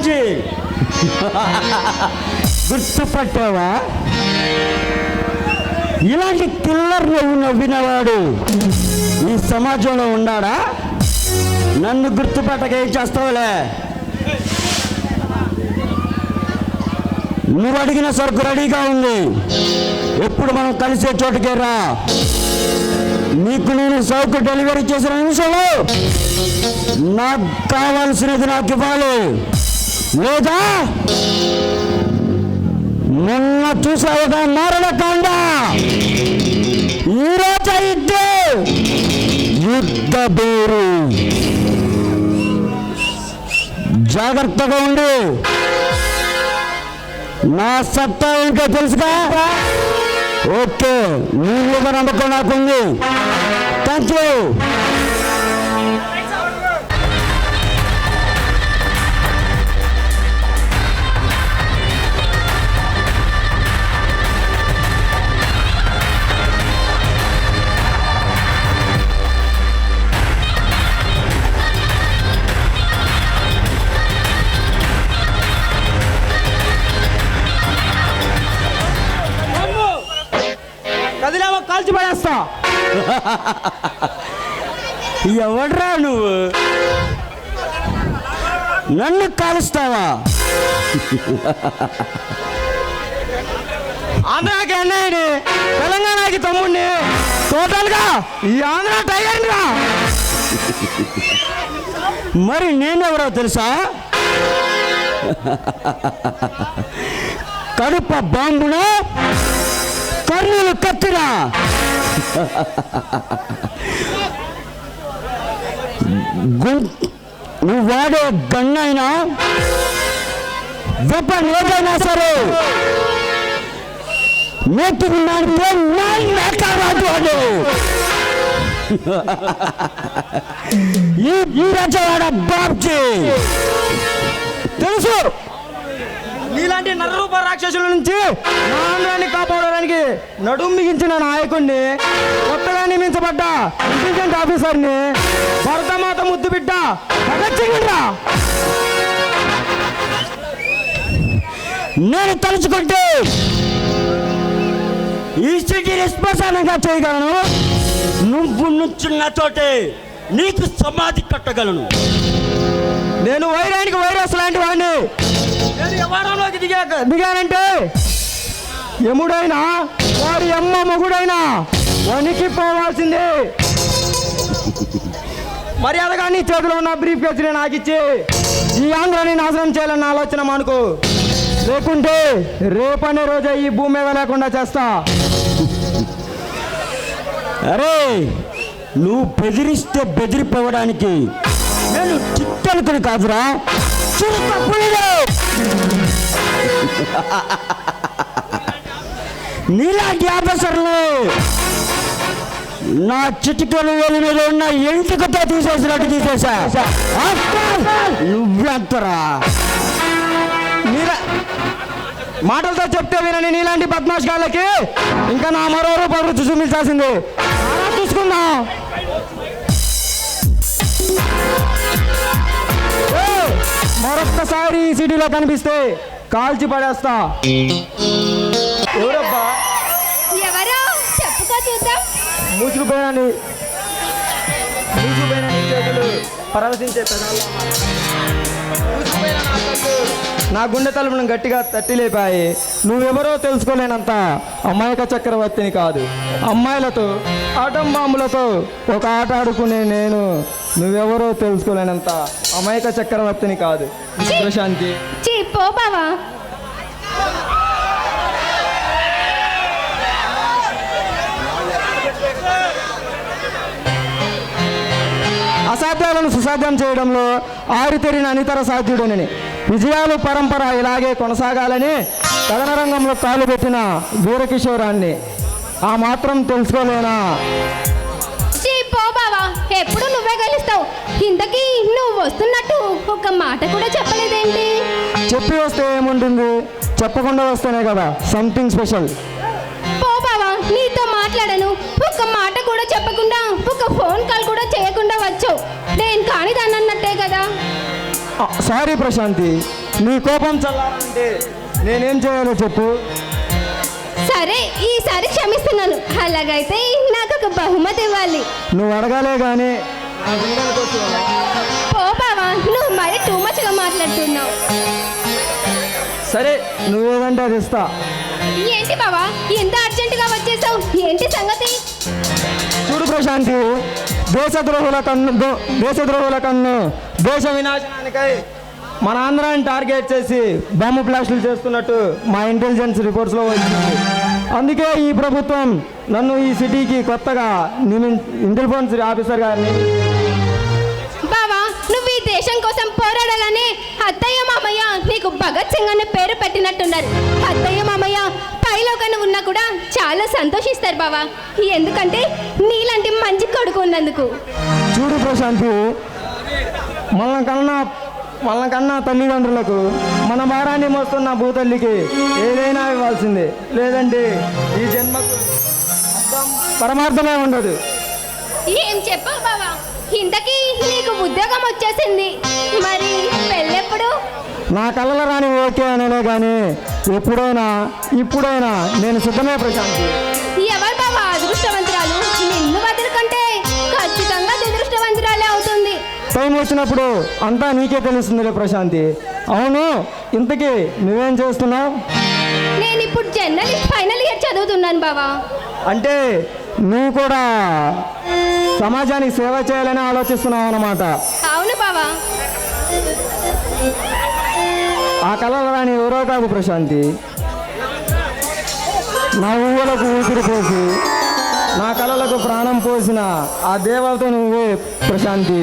గురించి. గుర్తుపట్టావా? ఇలాంటి కిల్లర్ నువ్వు నవ్వినవాడు ఈ సమాజంలో ఉన్నాడా? నన్ను గుర్తుపట్టక ఏం చేస్తావులే? నువ్వు అడిగిన సరుకు రెడీగా ఉంది. ఎప్పుడు మనం కలిసే చోటుకే రా. నీకు నేను సరుకు డెలివరీ చేసిన నిమిషంలో నాకు కావాల్సినది నాకు ఇవ్వాలి. లేదా? మొన్న చూసావుగా మరణకాండ. ఈరోజు అయితే యుద్ధ. బేరు. జాగ్రత్తగా ఉండు. నా సత్తా ఇంకా తెలుసుగా? ఓకే నువ్వు నమ్మకం నాకుంది థ్యాంక్ యూ కాల్చి పడేస్తా. ఎవడ్రా నువ్వు? నన్ను కాలుస్తావా? ఆంధ్రాకి అన్నయ్యని తెలంగాణకి తమ్ముడిని. టోటల్గా ఈ ఆంధ్ర టైగర్ రా మరి నేనెవరో తెలుసా? కడుప బాంబున కర్నూలు కత్తిరా. నువ్వు వాడే గన్నైనా వెపన్ ఏదైనా సరే. నేటికి నాటితే నాటు వాడు. ఈ రచవాడ బాబ్జీ. తెలుసు? నీలాంటి నరరూప రాక్షసుల నుంచి నా ఆంధ్రాన్ని కాపాడడానికి నడుం మిగించిన నాయకుడిని కొత్తగా నియమించబడ్డ ఇంటెలిజెంట్ ఆఫీసర్ని భరతమాత ముద్దు బిడ్డ భగత్ సింగ్ నేను తలుచుకుంటే ఈ సిటీ నిష్ప్రసానంగా చేయగలను. నువ్వు నుంచున్న చోటే నీకు సమాధి కట్టగలను. నేను వైరానికి వైరస్ లాంటి దిగా దిగానంటే యముడైనా వాడి అమ్మ మొగుడైనా వనికి పోవాల్సిందే మర్యాదగా నీ చేతిలో ఉన్న బ్రీఫ్ కేసుని నాకు ఇచ్చి ఈ ఆంధ్రాన్ని నాశనం చేయాలన్న ఆలోచన మానుకో. లేకుంటే రేపనే రోజే ఈ భూమి మీద లేకుండా చేస్తా. అరే నువ్వు బెదిరిస్తే బెదిరిపోవడానికి నేను చిట్టనుకుని కాదురా. చిరుత నీలాంటి ఆఫీసర్లు నా చిటికలు వేలు మీద ఉన్న ఎంటికతో తీసేసినట్టు తీసేసా నువ్వెంతరా? మాటలతో చెప్తే వినని నీలాంటి బద్మాష్ గాళ్ళకి ఇంకా నా మరో రూపాయి రుచి చూపించాల్సింది. చూసుకుందాం. ఏ, మరొక్కసారి ఈ సిటీలో కనిపిస్తే కాల్చి పడేస్తా. ఎవరబ్బా? ఎవరో? చెప్పుకో చూద్దాం. మూసుకుపోయాని మూసుకుపోయిన నీ చేతులు పరవశించే పెదాలు. మూసుకుపోయిన నా కళ్ళు నా గుండె తలుపును గట్టిగా తట్టి లేపాయి నువ్వెవరో తెలుసుకోలేనంత అమాయక చక్రవర్తిని కాదు. అమ్మాయిలతో ఆటం బాంబులతో ఒక ఆట ఆడుకునే నేను నువ్వెవరో తెలుసుకోలేనంత అమాయక చక్రవర్తిని కాదు. ప్రశాంతి పో బావా. అసాధ్యాలను సుసాధ్యం చేయడంలో ఆరితెరిన అనితర సాధ్యుడని విజయాలు పరంపర ఇలాగే కొనసాగాలని కథన రంగంలో కాలు పెట్టిన వీరకిషోరాన్ని ఆ మాత్రం తెలుసుకోలేనా? పో బావా ఎప్పుడు నువ్వే గెలుస్తావు? ఇంతకీ నువ్వు వస్తున్నట్టు ఒక మాట కూడా చెప్పలేదేంటి? చెప్పి వస్తే ఏముంటుంది? చెప్పకుండా వస్తేనే కదా సంథింగ్ స్పెషల్ పో బావా నీతో మాట్లాడను. ఒక్క మాట కూడా చెప్పకుండా ఒక ఫోన్ కాల్ కూడా చేయకుండా వచ్చావు. నేను కాని దాన్ని అన్నట్టే కదా సారీ ప్రశాంతి నీ కోపం చల్లారంటే నేనేం చేయాలో చెప్పు. సరే ఈసారి క్షమిస్తున్నాను. అలాగైతే నాకు బహుమతి ఇవ్వాలి. నువ్వు అడగాలే కానీ పో బావా నువ్వు మరి టూ మచ్గా మాట్లాడుతున్నావు. సరే నువ్వేదంటే అది ఇస్తా. ఏంటి బావా ఎంత అర్జెంటుగా వచ్చేసావు? ఏంటి సంగతి? చూడు ప్రశాంతి దేశద్రోహుల కన్ను దేశద్రోహుల కన్ను దేశ వినాశనానికై మన ఆంధ్రాని టార్గెట్ చేసి బాంబు బ్లాస్టులు చేస్తున్నట్టు మా ఇంటెలిజెన్స్ రిపోర్ట్స్లో వచ్చింది. అందుకే ఈ ప్రభుత్వం నన్ను ఈ సిటీకి కొత్తగా ఇంటెలిజెన్స్ ఆఫీసర్గా నియమి- బావా నువ్వు ఈ దేశం కోసం పోరాడగానే అత్తయ్య మామయ్య నీకు భగత్ సింగ్ అనే పేరు పెట్టినట్టున్నారు. అత్తయ్య మామయ్య పైలోకన ఉన్నా కూడా చాలా సంతోషిస్తారు బావా. ఎందుకంటే నీలాంటి మంచి కొడుకు ఉన్నందుకు. చూడు ప్రశాంతి మన కన్నా మన కన్నా తల్లిదండ్రులకు మన భారాన్ని మోస్తున్న భూతల్లికి ఏదైనా ఇవ్వాల్సిందే. లేదంటే ఈ జన్మకు పరమార్థమే ఉండదు. ఏం చెప్పావు బావా? ఇంతకీ నీకు ఉద్యోగం వచ్చేసింది. మరి పెళ్ళెప్పుడు? నా కళ్ళలో రాని ఓకే అనలే కానీ ఎప్పుడైనా ఇప్పుడైనా నేను సిద్ధమే ప్రశాంతి. టైం వచ్చినప్పుడు అంతా నీకే తెలుస్తుందిలే ప్రశాంతి. అవును ఇంతకీ నువ్వేం చేస్తున్నావు? నేను ఇప్పుడు జర్నలిస్ట్ ఫైనల్ ఇయర్ చదువుతున్నాను బావా. అంటే నువ్వు కూడా సమాజానికి సేవ చేయాలని ఆలోచిస్తున్నావు అన్నమాట. అవును బావా. ఆ కళలు రాని ఎవరో కాదు ప్రశాంతి. నా ఊహలకు ఊపిరి పోసి నా కళలకు ప్రాణం పోసిన ఆ దేవత నువ్వే ప్రశాంతి.